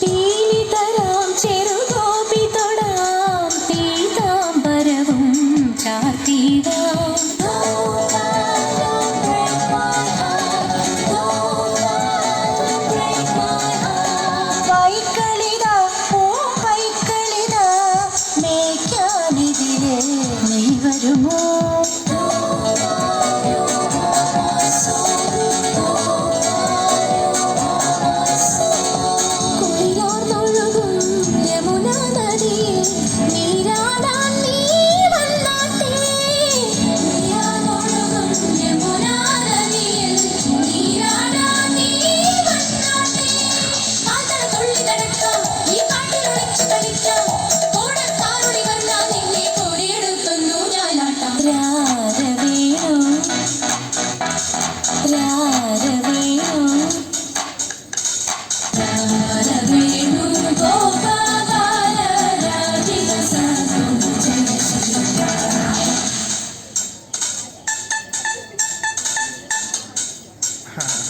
పీలితరం చెరు হ্যাঁ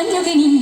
daño que ningún